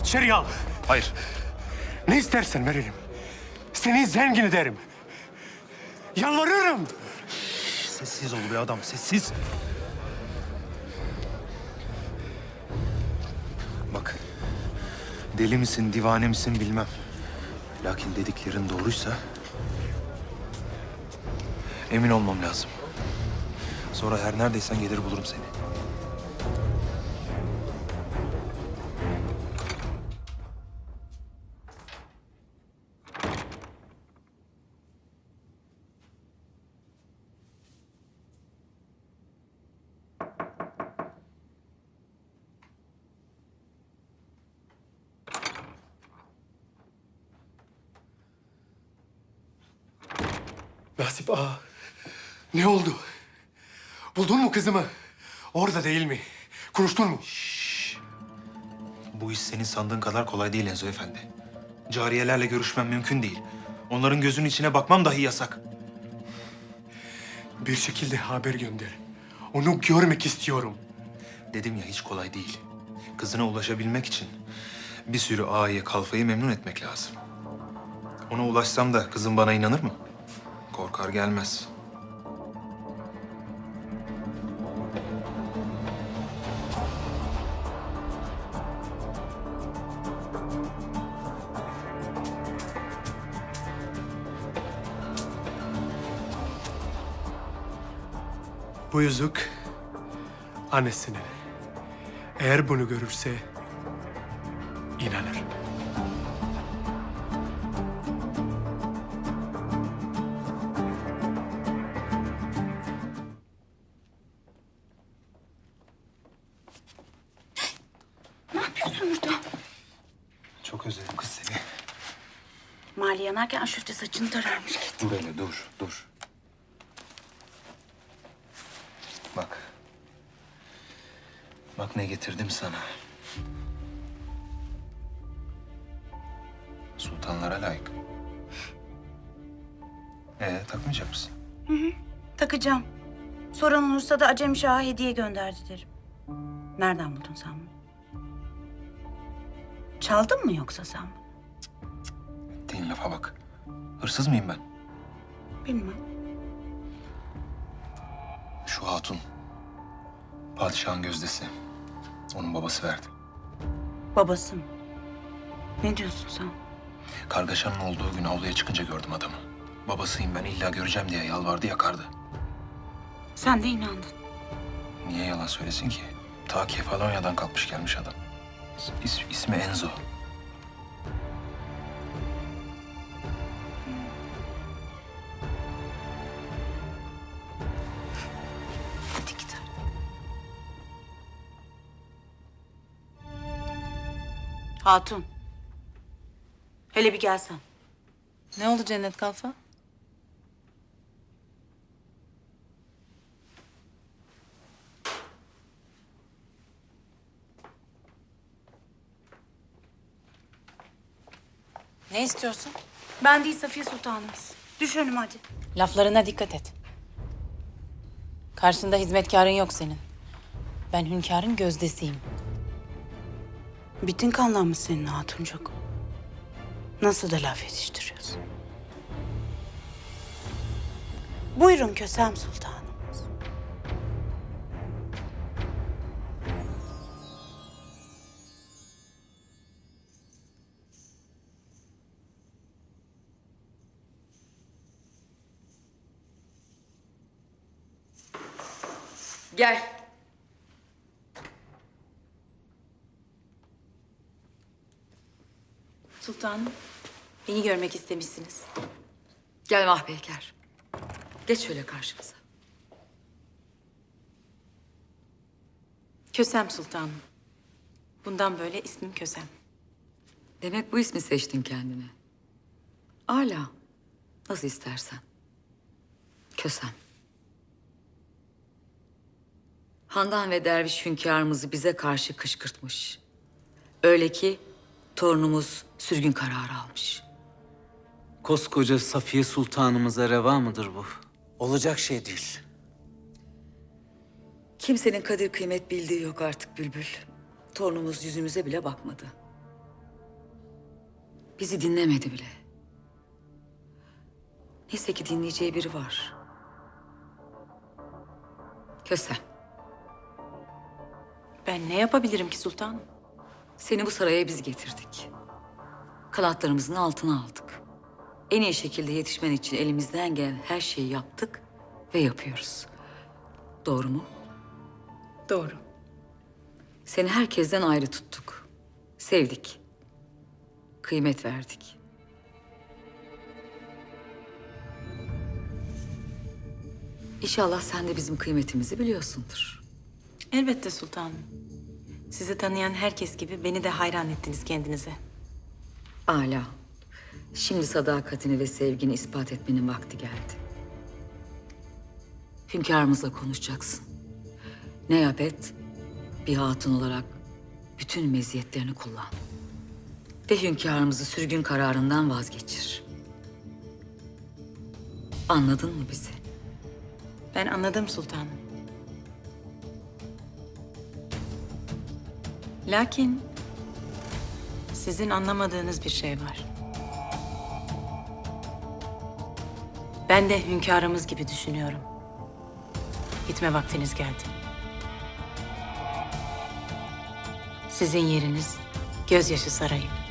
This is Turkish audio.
İçeri al. Hayır. Ne istersen veririm. Seni zengin ederim. Yalvarırım. Sessiz ol be adam, sessiz. Bak, deli misin, divane misin bilmem. Lakin dediklerin doğruysa... ...emin olmam lazım. Sonra her neredeysen gelir bulurum seni. Nasip ağa. Ne oldu? Buldun mu kızımı? Orada değil mi? Konuştun mu? Bu iş senin sandığın kadar kolay değil Enzo Efendi. Cariyelerle görüşmem mümkün değil. Onların gözünün içine bakmam dahi yasak. Bir şekilde haber gönder. Onu görmek istiyorum. Dedim ya hiç kolay değil. Kızına ulaşabilmek için bir sürü ağayı, kalfayı memnun etmek lazım. Ona ulaşsam da kızım bana inanır mı? Korkar gelmez. Bu yüzük annesinin. Eğer bunu görürse inanır. Özledim kız seni. Mali yanarken aşufte saçını tararmış git. Dur hele dur, dur. Bak. Bak ne getirdim sana. Sultanlara layık. Ee, takmayacak mısın? Takacağım. Soran olursa da Acem Şah'a hediye gönderdi derim. Nereden buldun sen bunu? Çaldın mı yoksa sen? Ettiğin lafa bak. Hırsız mıyım ben? Bilmem. Şu hatun. Padişahın gözdesi. Onun babası verdi. Babası mı? Ne diyorsun sen? Kargaşanın olduğu gün avluya çıkınca gördüm adamı. Babasıyım ben illa göreceğim diye yalvardı yakardı. Sen de inandın. Niye yalan söylesin ki? Ta Kefalonya'dan kalkmış gelmiş adam. İs, ismi Enzo. Hadi artık. Hatun. Hele bir gelsen. Ne oldu Cennet Kalfa? Ne istiyorsun? Ben değil Safiye Sultanımız. Düş önüme hadi. Laflarına dikkat et. Karşında hizmetkarın yok senin. Ben hünkârın gözdesiyim. Bitin kanlanmış senin hatuncuk. Nasıl da laf yetiştiriyorsun? Buyurun Kösem Sultanımız. Gel. Sultanım, beni görmek istemişsiniz. Gel Mahpeyker. Geç şöyle karşımıza. Kösem Sultanım. Bundan böyle ismim Kösem. Demek bu ismi seçtin kendine. Ala. Nasıl istersen. Kösem. Handan ve derviş hünkârımızı bize karşı kışkırtmış. Öyle ki torunumuz sürgün kararı almış. Koskoca Safiye Sultanımıza reva mıdır bu? Olacak şey değil. Kimsenin kadir kıymet bildiği yok artık Bülbül. Torunumuz yüzümüze bile bakmadı. Bizi dinlemedi bile. Neyse ki dinleyeceği biri var. Kösem. Ben ne yapabilirim ki sultanım? Seni bu saraya biz getirdik. Kanatlarımızın altına aldık. En iyi şekilde yetişmen için elimizden gelen her şeyi yaptık ve yapıyoruz. Doğru mu? Doğru. Seni herkesten ayrı tuttuk. Sevdik. Kıymet verdik. İnşallah sen de bizim kıymetimizi biliyorsundur. Elbette sultanım. Sizi tanıyan herkes gibi beni de hayran ettiniz kendinize. Ala. Şimdi sadakatini ve sevgini ispat etmenin vakti geldi. Hünkârımızla konuşacaksın. Ne yap et, bir hatun olarak bütün meziyetlerini kullan. Ve hünkârımızı sürgün kararından vazgeçir. Anladın mı bizi? Ben anladım sultanım. Lakin sizin anlamadığınız bir şey var. Ben de hünkârımız gibi düşünüyorum. Gitme vaktiniz geldi. Sizin yeriniz gözyaşı sarayı.